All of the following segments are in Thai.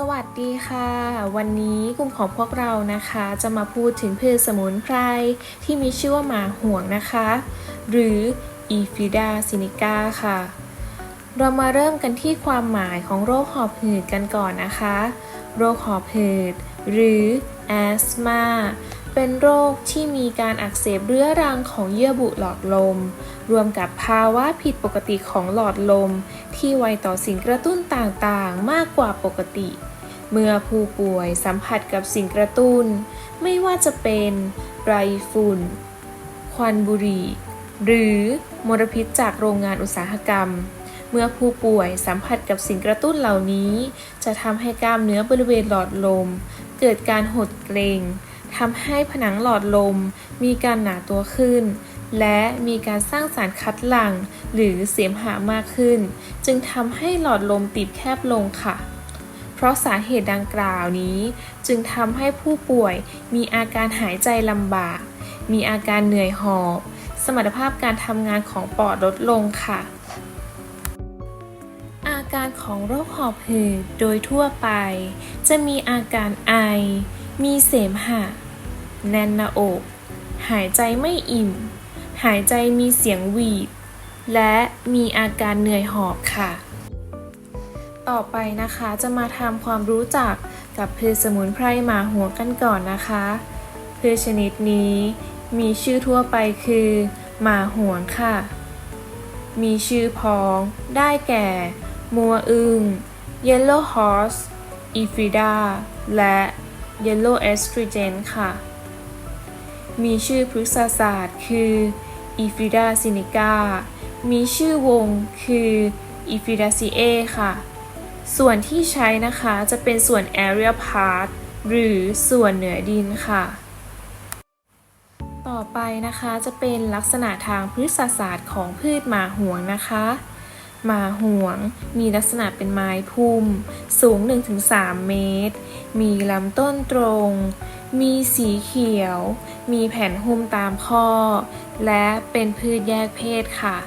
สวัสดีค่ะ วันนี้กลุ่มของพวกเรานะคะ จะมาพูดถึงพืชสมุนไพรที่มีชื่อว่าหมาห่วงนะคะ หรือ e p h i d a sinica ค่ะ เรามาเริ่มกันที่ความหมายของโรคหอบหืดกันก่อนนะคะ โรคหอบหืดหรือ asthma เป็นโรคที่มีการอักเสบเรื้อรังของเยื่อบุหลอดลม รวมกับภาวะผิดปกติของหลอดลม ที่ไวต่อสิ่งกระตุ้นต่างๆ มากกว่าปกติ เมื่อผู้ป่วยสัมผัสกับสิ่งกระตุ้น ไม่ว่าจะเป็นไรฝุ่น ควันบุหรี่ หรือมลพิษจากโรงงานอุตสาหกรรม เมื่อผู้ป่วยสัมผัสกับสิ่งกระตุ้นเหล่านี้ จะทำให้กล้ามเนื้อบริเวณหลอดลม เกิดการหดเกร็งทำให้ผนังหลอดลมมีการหนาตัวขึ้น และมีการสร้างสารคัดหลั่งหรือเสมหะมากขึ้น จึงทำให้หลอดลมตีบแคบลงค่ะ เพราะสาเหตุดังกล่าวนี้ จึงทำให้ผู้ป่วยมีอาการหายใจลำบาก มีอาการเหนื่อยหอบ สมรรถภาพการทำงานของปอดลดลงค่ะ อาการของโรคหอบหืดโดยทั่วไป จะมีอาการไอ มีเสมหะ แน่นหน้าอกหายใจไม่อิ่ม หายใจมีเสียงหวีด และมีอาการเหนื่อยหอบค่ะ ต่อไปนะคะจะมาทำความรู้จักกับพืชสมุนไพรหมาหัวกันก่อนนะคะพืชชนิดนี้มีชื่อทั่วไปคือหมาหวค่ะ มีชื่อพ้องได้แก่ มัวอึง Yellow Horse e f i d a และ Yellow Estrogen ค่ะ มีชื่อพฤกษศาสตร์ คือ e f i d a sinica มีชื่อวงคือ e f i d a c e a ค่ะ ส่วนที่ใช้นะคะจะเป็นส่วน area part หรือส่วนเหนือดินค่ะ ต่อไปนะคะจะเป็นลักษณะทางพฤกษศาสตร์ของพืชหมาห่วงนะคะหมาห่วงมีลักษณะเป็นไม้พุ่ม สูง 1-3 เมตร มีลำต้นตรง มีสีเขียว มีแผ่นหุ้มตามข้อ และเป็นพืชแยกเพศค่ะ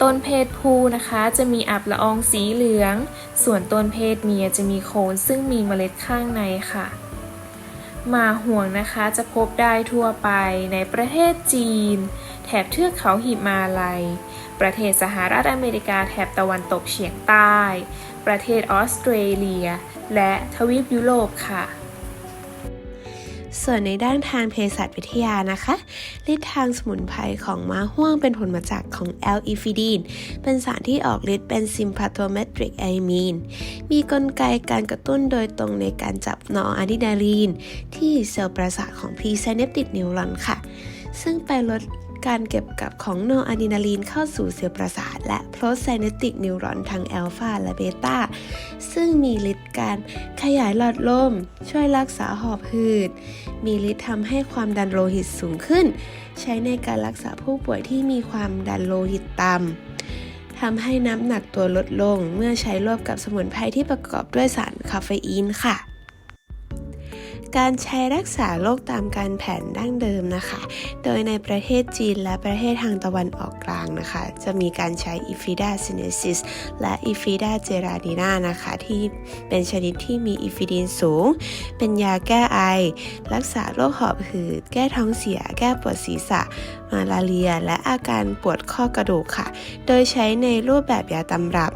ต้นเพศผู้นะคะจะมีอับละอองสีเหลือง ส่วนต้นเพศเมียจะมีโคนซึ่งมีเมล็ดข้างในค่ะหมาห่วงนะคะจะพบได้ทั่วไปในประเทศจีน แถบเทือกเขาหิมาลัย ประเทศสหรัฐอเมริกาแถบตะวันตกเฉียงใต้ ประเทศออสเตรเลีย และทวีปยุโรปค่ะ ส่วนในด้านทางเภสัชวิทยานะคะฤทธิ์ทางสมุนไพรของม้าห่วงเป็นผลมาจากของ l e f i d i n เป็นสารที่ออกฤทธิ์เป็นซิมพาโทเมตริกไอมีน มีกลไกการกระตุ้นโดยตรงในการจับนออะดรีนาลีน ที่เซลล์ประสาทของพีไซเนปติดนิวรอนค่ะ ซึ่งไปลด การเก็บกับของโนอะดรีนาลีนเข้าสู่เซลล์ประสาท และ prosynaptic neuron ทั้งอัลฟาและเบต้า ซึ่งมีฤทธิ์การขยายหลอดลม ช่วยรักษาหอบหืด มีฤทธิ์ทำให้ความดันโลหิตสูงขึ้น ใช้ในการรักษาผู้ป่วยที่มีความดันโลหิตต่ำทำให้น้ำหนักตัวลดลงเมื่อใช้ร่วมกับสมุนไพรที่ประกอบด้วยสารคาเฟอีนค่ะ การใช้รักษาโรคตามการแผนดั้งเดิมนะคะ โดยในประเทศจีนและประเทศทางตะวันออกกลางนะคะ จะมีการใช้อีฟิดาซินซิสและอีฟิดาเจราดีนานะคะ ที่เป็นชนิดที่มีอีฟิดีนสูง เป็นยาแก้ไอ รักษาโรคหอบหืด แก้ท้องเสีย แก้ปวดศีรษะ มาลาเรีย และอาการปวดข้อกระดูกค่ะ โดยใช้ในรูปแบบยาตำรับ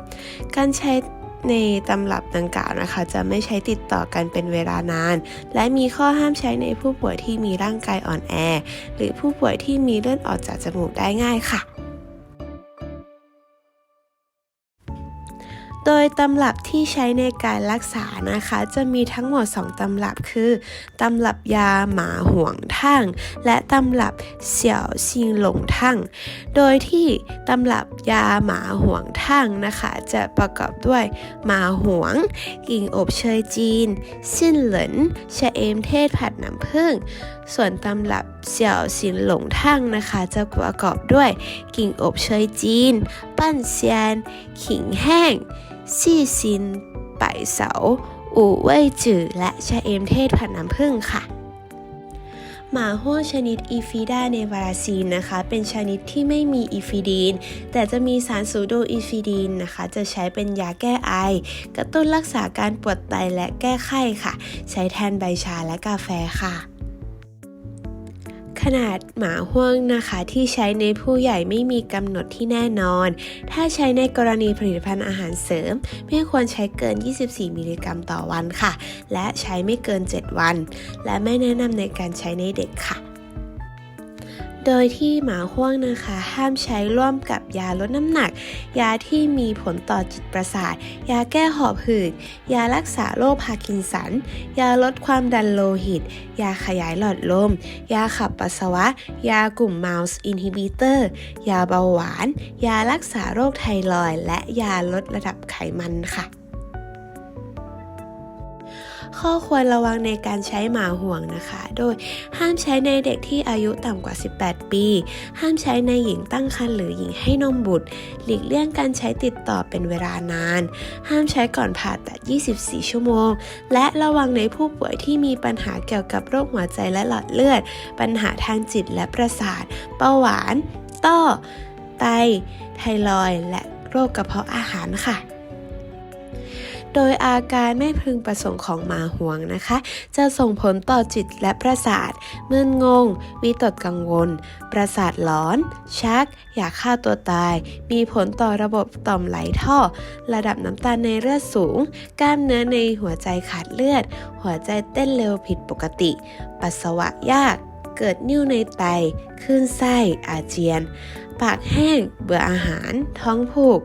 การใช้ ในตำรับดังกล่าวนะคะ จะไม่ใช้ติดต่อกันเป็นเวลานาน และมีข้อห้ามใช้ในผู้ป่วยที่มีร่างกายอ่อนแอ หรือผู้ป่วยที่มีเลือดออกจากจมูกได้ง่ายค่ะ โดยตำรับที่ใช้ในการรักษานะคะ จะมีทั้งหมด 2ตำรับคือตำรับยาหมาห่วงทั่งและตำรับเสี่ยวซิงหลงทั่งโดยที่ตำรับยาหมาห่วงทั่งนะคะ จะประกอบด้วยหมาห่วงกิ่งอบเชยจีนสิ้นเหลินชะเอมเทศผัดน้ำผึ้งส่วนตำรับเสี่ยวซินหลงทั่งนะคะ จะประกอบด้วยกิ่งอบเชยจีน ปั้นเซียน ขิงแห้ง ซี่ซินไปเสาอู่เว่ยจือและชะเอมเทศผัดน้ำผึ้งค่ะหมาห้วงชนิดอีฟิดาเนวาราซีนนะคะ เป็นชนิดที่ไม่มีอีฟิดีน แต่จะมีสารสูโดอีฟิดีนนะคะ จะใช้เป็นยาแก้ไอ กระตุ้นรักษาการปวดไตและแก้ไข้ค่ะ ใช้แทนใบชาและกาแฟค่ะ ขนาดหมาห่วงนะคะที่ใช้ในผู้ใหญ่ไม่มีกำหนดที่แน่นอน ถ้าใช้ในกรณีผลิตภัณฑ์อาหารเสริม ไม่ควรใช้เกิน 24 มิลลิกรัมต่อวันค่ะ และใช้ไม่เกิน 7 วัน และไม่แนะนำในการใช้ในเด็กค่ะ โดยที่หมาห้วงนะคะ ห้ามใช้ร่วมกับยาลดน้ำหนัก ยาที่มีผลต่อจิตประสาท ยาแก้หอบหืด ยารักษาโรคพาร์กินสัน ยาลดความดันโลหิต ยาขยายหลอดลม ยาขับปัสสาวะ ยากลุ่ม Mouse Inhibitor ยาเบาหวาน ยารักษาโรคไทรอยด์และยาลดระดับไขมันค่ะ ข้อควรระวังในการใช้หมาห่วงนะคะ โดยห้ามใช้ในเด็กที่อายุต่ำกว่า 18 ปี ห้ามใช้ในหญิงตั้งครรภ์หรือหญิงให้นมบุตร หลีกเลี่ยงการใช้ติดต่อเป็นเวลานาน ห้ามใช้ก่อนผ่าตัด 24 ชั่วโมง และระวังในผู้ป่วยที่มีปัญหาเกี่ยวกับโรคหัวใจและหลอดเลือด ปัญหาทางจิตและประสาทเบาหวาน ต้อ ไต ไทรอยด์และโรคกระเพาะอาหารค่ะ โดยอาการไม่พึงประสงค์ของหมาห่วงนะคะ จะส่งผลต่อจิตและประสาทมึนงง วิตกกังวล ประสาทหลอน ชัก อยากฆ่าตัวตาย มีผลต่อระบบต่อมไหลท่อ ระดับน้ำตาลในเลือดสูง กล้ามเนื้อในหัวใจขาดเลือด หัวใจเต้นเร็วผิดปกติ ปัสสาวะยาก เกิดนิ่วในไตคลื่นไส้อาเจียน ปากแห้ง เบื่ออาหาร ท้องผูก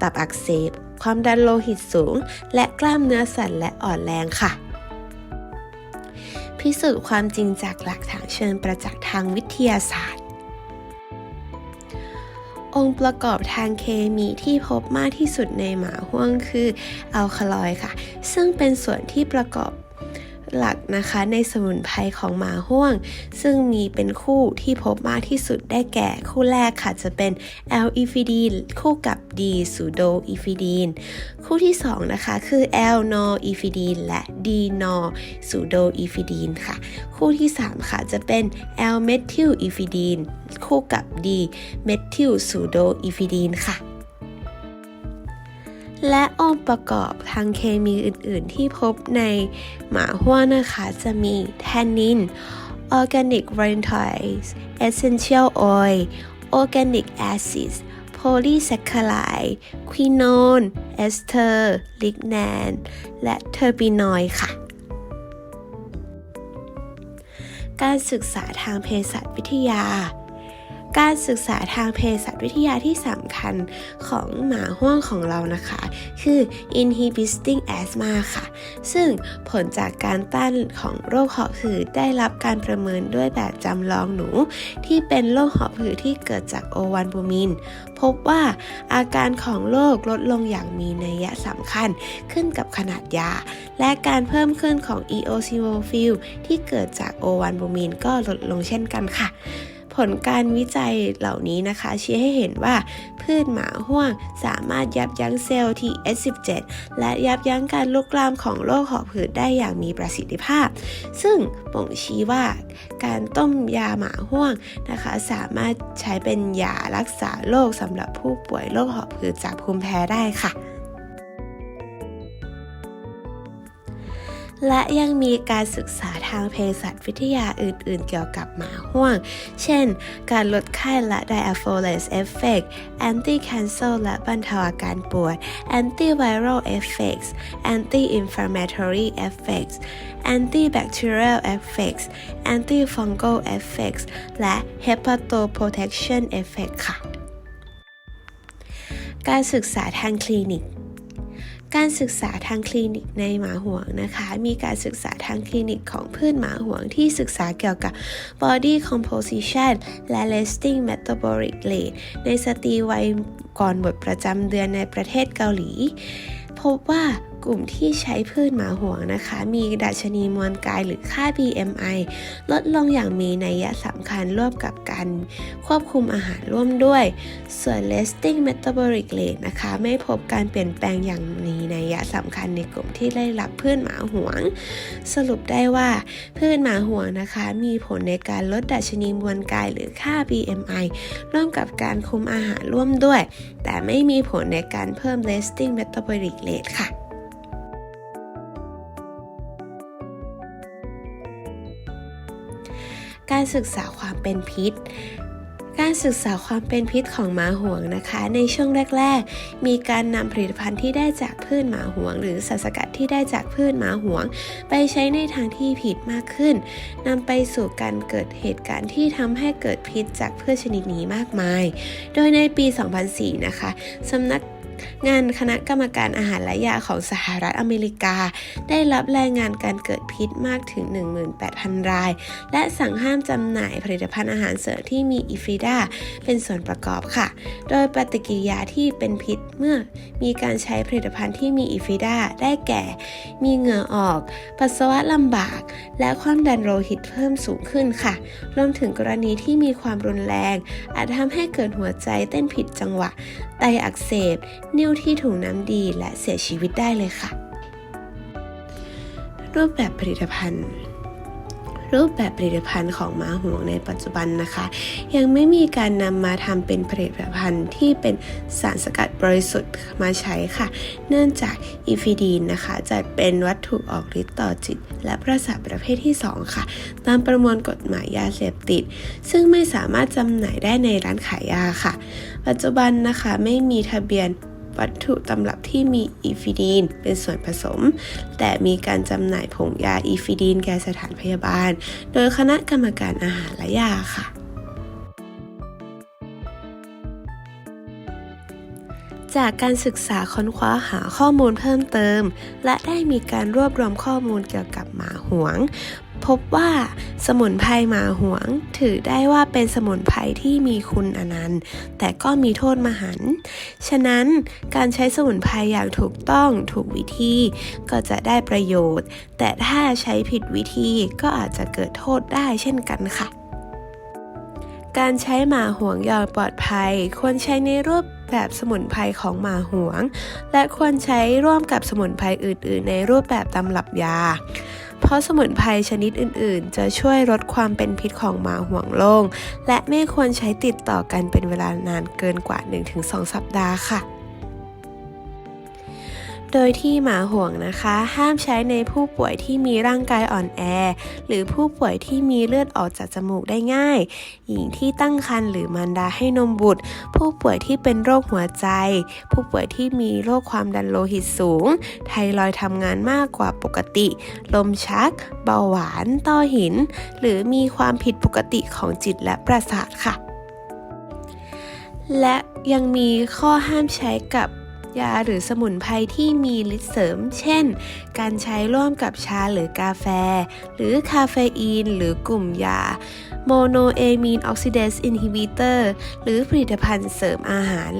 ตับอักเสบ ความดันโลหิตสูง และกล้ามเนื้อสั่นและอ่อนแรงค่ะพิสูจน์ความจริงจากหลักฐานเชิงประจักษ์ทางวิทยาศาสตร์ องค์ประกอบทางเคมีที่พบมากที่สุดในหมาห้วงคืออัลคาลอยด์ค่ะ ซึ่งเป็นส่วนที่ประกอบ หลักนะคะในสมุนไพรของหมาห้วง ซึ่งมีเป็นคู่ที่พบมากที่สุดได้แก่คู่แรกค่ะจะเป็น L อีฟิดีนคู่กับ D ซูโดอีฟิดีนคู่ที่ 2 นะคะ คือ L นออีฟิดีนและ D นอซูโดอีฟิดีนค่ะ คู่ที่ 3 ค่ะจะเป็น L เมทิลอีฟิดีนคู่กับ D เมทิลซูโดอีฟิดีนค่ะ และองค์ประกอบทางเคมีอื่น ๆ ที่พบในหมาห้วนะคะ จะมีแทนนิน organic rentoids essential oil organic acids polysaccharide quinone ester lignan และเทอร์บินอยค่ะ การศึกษาทางเภสัชวิทยา การศึกษาทางเภสัชวิทยาที่สำคัญของหมาห้วงของเรานะคะ คือ inhibiting asthma ค่ะ ซึ่งผลจากการต้านของโรคหอบหืดได้รับการประเมินด้วยแบบจำลองหนู ที่เป็นโรคหอบหืดที่เกิดจากโอวันบูมิน พบว่าอาการของโรคลดลงอย่างมีนัยสำคัญขึ้นกับขนาดยา และการเพิ่มขึ้นของ eosinophil ที่เกิดจากโอวันบูมินก็ลดลงเช่นกันค่ะ ผลการวิจัยเหล่านี้นะคะชี้ให้เห็นว่าพืชหมาห้วงสามารถยับยั้งเซลล์ TS17 และยับยั้งการลุกลามของโรคหอบหืดได้อย่างมีประสิทธิภาพ ซึ่งบ่งชี้ว่าการต้มยาหมาห้วงนะคะ สามารถใช้เป็นยารักษาโรคสำหรับผู้ป่วยโรคหอบหืดจากภูมิแพ้ได้ค่ะ และยังมีการศึกษาทางเภสัชวิทยาอื่น ๆ เกี่ยวกับหมาห้วง เช่น การลดไข้และ diaphragm effect anti cancer และบรรเทาอาการปวด antiviral effects anti inflammatory effects antibacterial effects antifungal effects และ hepatoprotection effect ค่ะ การศึกษาทางคลินิก การศึกษาทางคลินิกในหมาห่วงนะคะ มีการศึกษาทางคลินิกของพืชหมาห่วงที่ศึกษาเกี่ยวกับ body composition และ resting metabolic rate ในสตรีวัยก่อนหมดประจำเดือนในประเทศเกาหลี พบว่า กลุ่มที่ใช้พืชหมาห่วงนะคะ มีดัชนีมวลกายหรือค่า BMI ลดลงอย่างมีนัยสำคัญร่วมกับการควบคุมอาหารร่วมด้วย ส่วน resting metabolic rate นะคะ ไม่พบการเปลี่ยนแปลงอย่างมีนัยสำคัญในกลุ่มที่ได้รับพืชหมาห่วง สรุปได้ว่าพืชหมาห่วงนะคะ มีผลในการลดดัชนีมวลกายหรือค่า BMI ร่วมกับการคุมอาหารร่วมด้วย แต่ไม่มีผลในการเพิ่ม resting metabolic rate ค่ะ การศึกษาความเป็นพิษ การศึกษาความเป็นพิษของหมาห่วงนะคะ ในช่วงแรก ๆ มีการนำผลิตภัณฑ์ที่ได้จากพืชหมาห่วง หรือสารสกัดที่ได้จากพืชหมาห่วง ไปใช้ในทางที่ผิดมากขึ้นนำไปสู่การเกิดเหตุการณ์ที่ทำให้เกิดพิษจากพืชชนิดนี้มากมาย โดยในปี 2004 นะคะสำนัก งานคณะกรรมการอาหารและยาของสหรัฐอเมริกา ได้รับรายงานการเกิดพิษมากถึง 18,000 ราย และสั่งห้ามจำหน่ายผลิตภัณฑ์อาหารเสริมที่มีอีฟิดาเป็นส่วนประกอบค่ะ โดยปฏิกิริยาที่เป็นพิษเมื่อมีการใช้ผลิตภัณฑ์ที่มีอีฟิดาได้แก่ มีเหงื่อออก ปัสสาวะลำบาก และความดันโลหิตเพิ่มสูงขึ้นค่ะ รวมถึงกรณีที่มีความรุนแรง อาจทำให้เกิดหัวใจเต้นผิดจังหวะ ไตอักเสบนิ้วที่ถุงน้ำดีและเสียชีวิตได้เลยค่ะ รูปแบบผลิตภัณฑ์รูปแบบผลิตภัณฑ์ของม้าห่วงในปัจจุบันนะคะ ยังไม่มีการนำมาทำเป็นผลิตภัณฑ์ที่เป็นสารสกัดบริสุทธิ์มาใช้ค่ะ เนื่องจากอีฟิดีนนะคะจัดเป็นวัตถุออกฤทธิ์ต่อจิต และประสาทประเภทที่ 2 ค่ะ ตามประมวลกฎหมายยาเสพติด ซึ่งไม่สามารถจำหน่ายได้ในร้านขายยาค่ะ ปัจจุบันนะคะไม่มีทะเบียน วัตถุตำรับที่มีอีฟิดีนเป็นส่วนผสม แต่มีการจำหน่ายผงยาอีฟิดีนแก่สถานพยาบาล โดยคณะกรรมการอาหารและยาค่ะจากการศึกษาค้นคว้าหาข้อมูลเพิ่มเติม และได้มีการรวบรวมข้อมูลเกี่ยวกับหมาหวง พบว่าสมุนไพรหมาหวง ถือได้ว่าเป็นสมุนไพรที่มีคุณอนันต์ แต่ก็มีโทษมหันต์ฉะนั้นการใช้สมุนไพรอย่างถูกต้องถูกวิธี ก็จะได้ประโยชน์ แต่ถ้าใช้ผิดวิธีก็อาจจะเกิดโทษได้เช่นกันค่ะ การใช้หมาห่วงอย่างปลอดภัย ควรใช้ในรูปแบบสมุนไพรของหมาห่วง และควรใช้ร่วมกับสมุนไพรอื่น ๆ ในรูปแบบตำรับยา เพราะสมุนไพรชนิดอื่นๆ จะช่วยลดความเป็นพิษของหมาห่วงลง และไม่ควรใช้ติดต่อกันเป็นเวลานานเกินกว่า 1-2 สัปดาห์ค่ะ โดยที่หมาห่วงนะคะ ห้ามใช้ในผู้ป่วยที่มีร่างกายอ่อนแอ หรือผู้ป่วยที่มีเลือดออกจากจมูกได้ง่าย หญิงที่ตั้งครรภ์หรือมารดาให้นมบุตร ผู้ป่วยที่เป็นโรคหัวใจ ผู้ป่วยที่มีโรคความดันโลหิตสูง ไทรอยทำงานมากกว่าปกติ ลมชัก เบาหวาน ต้อหิน หรือมีความผิดปกติของจิตและประสาทค่ะ และยังมีข้อห้ามใช้กับ ยาหรือสมุนไพรที่มีฤทธิ์เสริม เช่น การใช้ร่วมกับชาหรือกาแฟ หรือคาเฟอีน หรือกลุ่มยาโมโนเอมีนออกซิเดสอินฮิบิเตอร์หรือผลิตภัณฑ์เสริมอาหาร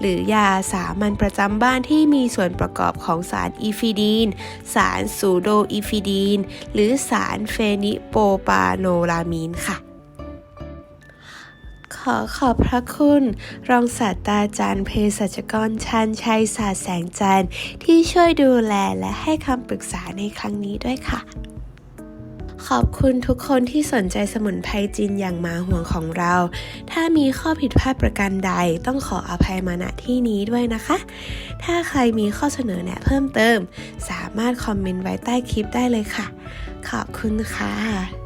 หรือยาสามัญประจำบ้านที่มีส่วนประกอบของสารอีฟิดีน สารซูโดอีฟิดีน หรือสารเฟนิโปปาโนลามีนค่ะ อขอบพระคุณ รองศาสตราจารย์เภสัชกรชันชัยศาสตร์แสงจันทร์ที่ช่วยดูแลและให้คำปรึกษาในครั้งนี้ด้วยค่ะขอบคุณทุกคนที่สนใจสมุนไพรจีนอย่างมาห่วงของเรา ถ้ามีข้อผิดพลาดประการใดต้องขออภัยมาณที่นี้ด้วยนะคะ ถ้าใครมีข้อเสนอแนะเพิ่มเติม สามารถคอมเมนต์ไว้ใต้คลิปได้เลยค่ะ ขอบคุณค่ะ